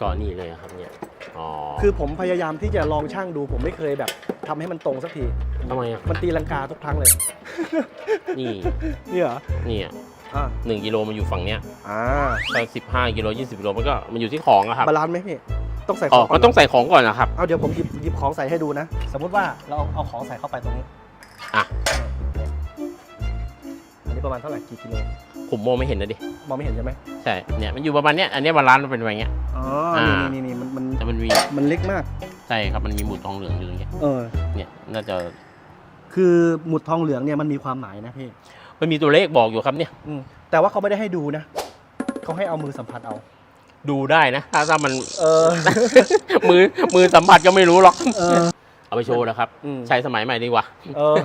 ก็นี่เลยครับเนี่ยอ๋อคือผมพยายามที่จะลองช่างดู ผมไม่เคยแบบทำให้มันตรงสักที ทำไมอะมันตีลังกาทุกครั้งเลย นี่นี่เหรอเนี่ยอ่าหนึ่งกิโลมันอยู่ฝั่งเนี้ยอ่าถ้าสิบห้ากิโลยี่สิบกิโลมันก็มันอยู่ที่ของอะครับบาลานซ์ไหมพี่ต้องใส่ขอ๋อองก่มันนต้องใส่ของก่อนนะครับ เอาเดี๋ยวผมหยิบหยิบของใส่ให้ดูนะ สมมุติว่าเราเอาของใส่เข้าไปตรงนี้อะ อันนี้ประมาณเท่าไหร่กี่กิโลผมมองไม่เห็นนะดิ มองไม่เห็นใช่ไหมใช่ เนี่ยมันอยู่ประมาณเนี้ย อันเนี้ยบาลานซ์มันเป็นแบบเนี้ย อ๋ออ่านี่นี่นี่มันมันแต่มันมี มันเล็กมาก ใช่ครับ มันมีหมุดทองเหลืองอยู่ตรงเนี้ย เออ เนี่ย น่าจะ คือหมุดทองเหลืองเนี่ยมันมีความหมายนะพี่มันมีตัวเลขบอกอยู่ครับเนี่ย อืมแต่ว่าเขาไม่ได้ให้ดูนะเขาให้เอามือสัมผัสเอา ดูได้นะ ถ้าถ้ามัน เออ มือ มือสัมผัสก็ไม่รู้หรอก เออ เอาไปโชว์นะครับ อืม ใช้สมัยใหม่ดีกว่า เออ